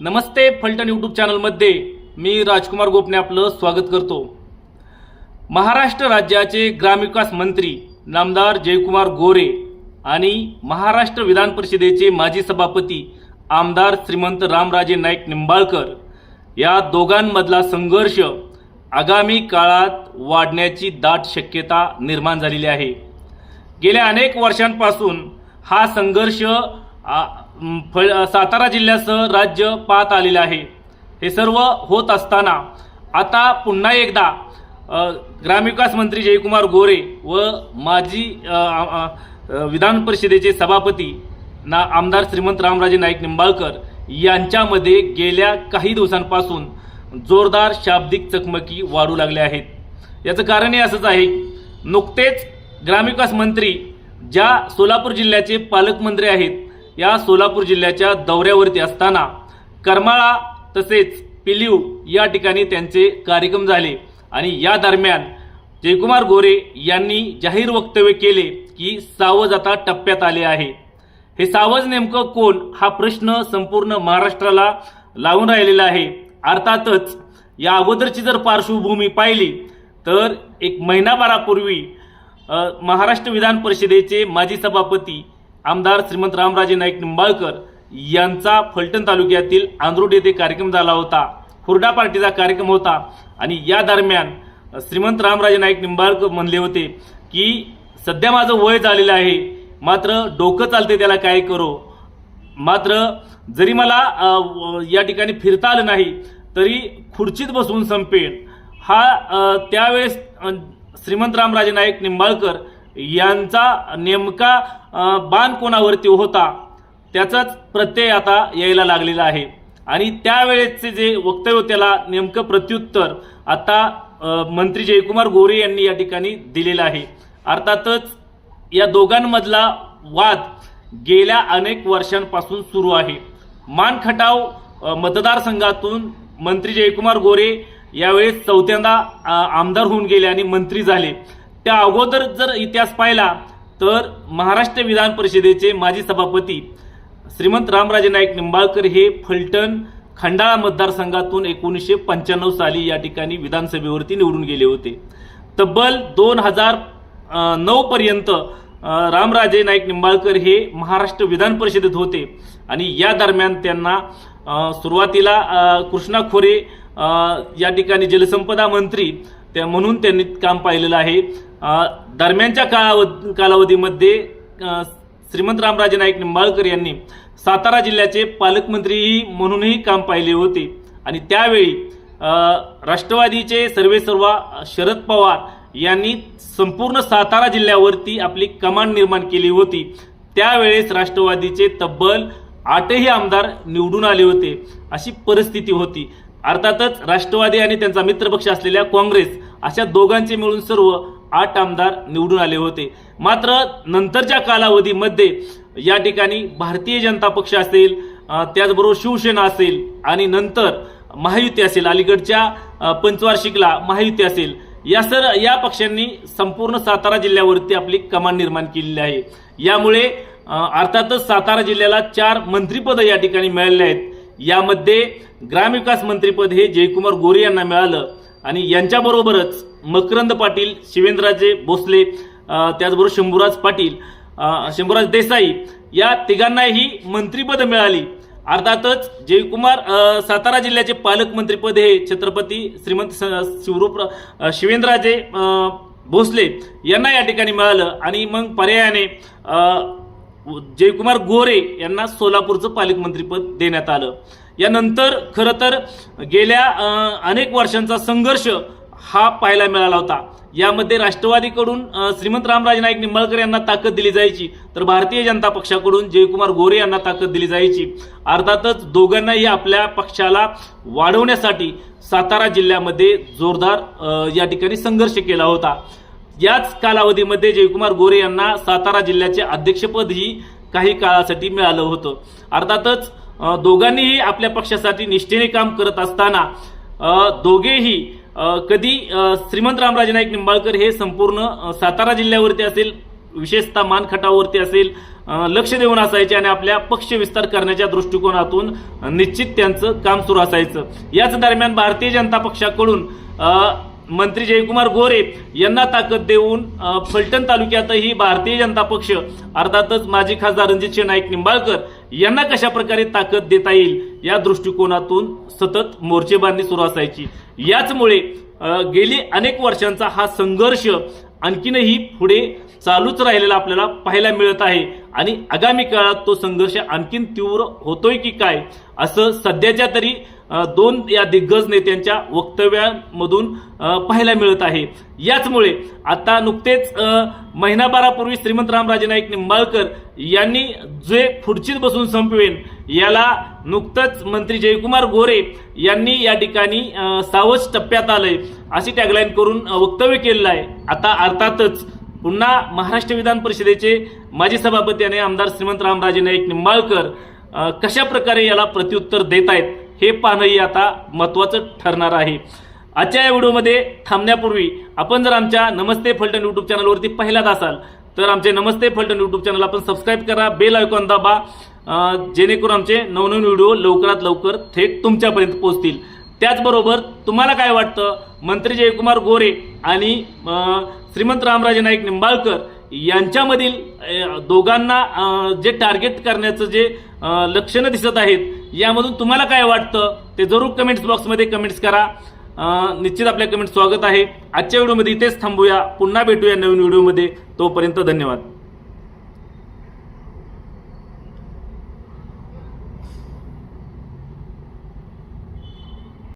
नमस्ते Phaltan YouTube चॅनलमध्ये मी राजकुमार गोपने आपलं स्वागत करतो. महाराष्ट्र राज्याचे ग्रामविकास मंत्री नामदार जयकुमार गोरे आणि महाराष्ट्र विधान परिषदेचे माजी सभापती आमदार श्रीमंत रामराजे नाईक निंबाळकर या दोघांमधला संघर्ष आगामी काळात वाढण्याची दाट शक्यता निर्माण झालेली आहे. गेल्या अनेक वर्षांपासून हा संघर्ष आ, फळ सातारा जिल्ह्यासह राज्य पाहत आलेलं आहे. हे सर्व होत असताना आता पुन्हा एकदा ग्रामविकास मंत्री जयकुमार गोरे व माजी विधान परिषदेचे सभापती ना आमदार श्रीमंत रामराजे नाईक निंबाळकर यांच्यामध्ये गेल्या काही दिवसांपासून जोरदार शाब्दिक चकमकी वाढू लागल्या आहेत. याचं कारण हे असंच आहे नुकतेच ग्रामविकास मंत्री ज्या सोलापूर जिल्ह्याचे पालकमंत्री आहेत या सोलापूर जिल्ह्याच्या दौऱ्यावरती असताना करमाळा तसेच पिलीव या ठिकाणी त्यांचे कार्यक्रम झाले. आणि या दरम्यान जयकुमार गोरे यांनी जाहीर वक्तव्य केले की सावज आता टप्प्यात आले आहे. हे सावज नेमकं कोण? हा प्रश्न संपूर्ण महाराष्ट्राला लावून राहिलेला आहे. अर्थातच या अगोदरची जर पार्श्वभूमी पाहिली तर एक महिनाभरापूर्वी महाराष्ट्र विधान परिषदेचे माजी सभापती आमदार श्रीमंत रामराजे नाईक निंबाळकर यांचा फलटण तालुक्यातील आंध्रोड येथे कार्यक्रम झाला होता. हुरडा पार्टीचा कार्यक्रम होता. आणि या दरम्यान श्रीमंत रामराजे नाईक निंबाळकर म्हणले होते की सध्या माझं वय झालेलं आहे. मात्र डोकं चालते त्याला काय करो. मात्र जरी मला व- या ठिकाणी फिरता आलं नाही तरी खुर्चीत बसून संपेन हा त्यावेळेस श्रीमंत रामराजे नाईक निंबाळकर यांचा नेमका बाण कोणावरती होता त्याचाच प्रत्यय आता यायला लागलेला आहे. आणि त्यावेळेसचे जे वक्तव्य त्याला नेमकं प्रत्युत्तर आता मंत्री जयकुमार गोरे यांनी या ठिकाणी दिलेलं आहे. अर्थातच या दोघांमधला वाद गेल्या अनेक वर्षांपासून सुरू आहे. मानखटाव मतदारसंघातून मंत्री जयकुमार गोरे यावेळेस चौथ्यांदा आमदार होऊन गेले आणि मंत्री झाले. त्या अगोदर जर इतिहास पाहिला तर महाराष्ट्र विधान परिषदेचे माजी सभापती श्रीमंत रामराजे नाईक निंबाळकर हे फलटण खंडाळा मतदारसंघातून एकोणीसशे पंच्याण्णव साली या ठिकाणी विधानसभेवरती निवडून गेले होते. तब्बल दोन हजार नऊपर्यंत रामराजे नाईक निंबाळकर हे महाराष्ट्र विधान परिषदेत होते. आणि या दरम्यान त्यांना सुरुवातीला कृष्णा खोरे या ठिकाणी जलसंपदा मंत्री त्या म्हणून त्यांनी काम पाहिलेलं आहे. दरम्यानच्या कालावध कालावधीमध्ये श्रीमंत रामराजे नाईक निंबाळकर यांनी सातारा जिल्ह्याचे पालकमंत्री म्हणूनही काम पाहिले होते. आणि त्यावेळी राष्ट्रवादीचे सर्वेसर्वा शरद पवार यांनी संपूर्ण सातारा जिल्ह्यावरती आपली कमांड निर्माण केली होती. त्यावेळेस राष्ट्रवादीचे तब्बल आठही आमदार निवडून आले होते. अशी परिस्थिती होती. अर्थातच राष्ट्रवादी आणि त्यांचा मित्रपक्ष असलेल्या काँग्रेस अशा दोघांचे मिळून सर्व आठ आमदार निवडून आले होते. मात्र नंतरच्या कालावधीमध्ये या ठिकाणी भारतीय जनता पक्ष असेल त्याचबरोबर शिवसेना असेल आणि नंतर महायुती असेल अलीकडच्या पंचवार्षिकला महायुती असेल या सर या पक्षांनी संपूर्ण सातारा जिल्ह्यावरती आपली कमान निर्माण केलेली आहे. यामुळे अर्थातच सातारा जिल्ह्याला चार मंत्रीपद या ठिकाणी मिळाले आहेत. यामध्ये ग्रामविकास मंत्रीपद हे जयकुमार गोरे यांना मिळालं. आणि यांच्याबरोबरच मकरंद पाटील शिवेंद्रराजे भोसले त्याचबरोबर शंभूराज पाटील शंभूराज देसाई या तिघांनाही मंत्रिपद मिळाली. अर्थातच जयकुमार सातारा जिल्ह्याचे पालकमंत्रीपद हे छत्रपती श्रीमंत शिवरूप शिवेंद्रराजे भोसले यांना या ठिकाणी मिळालं आणि मग पर्यायाने जयकुमार गोरे यांना सोलापूरचं पालकमंत्रीपद देण्यात आलं. यानंतर खरं तर गेल्या अनेक वर्षांचा संघर्ष हा पाहायला मिळाला होता. यामध्ये राष्ट्रवादीकडून श्रीमंत रामराजे नाईक निंबाळकर यांना ताकद दिली जायची तर भारतीय जनता पक्षाकडून जयकुमार गोरे यांना ताकद दिली जायची. अर्थातच दोघांनाही आपल्या पक्षाला वाढवण्यासाठी सातारा जिल्ह्यामध्ये जोरदार या ठिकाणी संघर्ष केला होता. याच कालावधीमध्ये जयकुमार गोरे यांना सातारा जिल्ह्याचे अध्यक्षपदही काही काळासाठी मिळालं होतं. अर्थातच दोघांनीही आपल्या पक्षासाठी निष्ठेने काम करत असताना दोघेही कधी श्रीमंत रामराजे नाईक निंबाळकर हे संपूर्ण सातारा जिल्ह्यावरती असेल विशेषतः मानखटावरती असेल लक्ष देऊन असायचे आणि आपल्या पक्ष विस्तार करण्याच्या दृष्टिकोनातून निश्चित त्यांचं काम सुरू असायचं. याच दरम्यान भारतीय जनता पक्षाकडून मंत्री जयकुमार गोरे यांना ताकद देऊन फलटण तालुक्यातही भारतीय जनता पक्ष अर्थातच माजी खासदार रणजित नाईक निंबाळकर यांना कशा प्रकारे ताकद देता येईल या दृष्टिकोनातून सतत मोर्चेबांधणी सुरू असायची. याचमुळे गेली अनेक वर्षांचा हा संघर्ष आणखीनही पुढे चालूच राहिलेला आपल्याला पाहायला मिळत आहे आणि आगामी काळात तो संघर्ष आणखीन तीव्र होतोय की काय असं सध्याच्या तरी दोन या दिग्गज नेत्यांच्या वक्तव्यांमधून पाहायला मिळत आहे. याचमुळे आता नुकतेच महिनाभरापूर्वी श्रीमंत रामराजे नाईक निंबाळकर यांनी जे खुर्चीत बसून संपवेन याला नुकतंच मंत्री जयकुमार गोरे यांनी या ठिकाणी सावज टप्प्यात आलंय अशी टॅगलाईन करून वक्तव्य केलेलं आहे. आता अर्थातच पुन्हा महाराष्ट्र विधान परिषदेचे माजी सभापती आणि आमदार श्रीमंत रामराजे नाईक निंबाळकर कशा प्रकारे याला प्रत्युत्तर देत आहेत हे पाहणंही आता महत्त्वाचं ठरणार आहे. आजच्या या व्हिडिओमध्ये थांबण्यापूर्वी आपण जर आमच्या नमस्ते फलटण यूट्यूब चॅनलवरती पहिलाच असाल तर आमचे नमस्ते फलटण यूट्यूब चॅनल आपण सबस्क्राईब करा बेल आयकॉन दाबा जेणेकरून आमचे नवनवीन व्हिडिओ लवकरात लवकर थेट तुमच्यापर्यंत पोहोचतील. त्याचबरोबर तुम्हाला काय वाटतं? मंत्री जयकुमार गोरे आणि श्रीमंत रामराजे नाईक निंबाळकर यांच्यामधील दोघांना जे टार्गेट करण्याचं जे लक्षणं दिसत आहेत यामधून तुम्हाला काय वाटतं ते जरूर कमेंट्स बॉक्समध्ये कमेंट्स करा. निश्चित आपल्या कमेंट स्वागत आहे. आजच्या व्हिडिओमध्ये इथेच थांबूया. पुन्हा भेटूया नवीन व्हिडिओमध्ये तोपर्यंत धन्यवाद.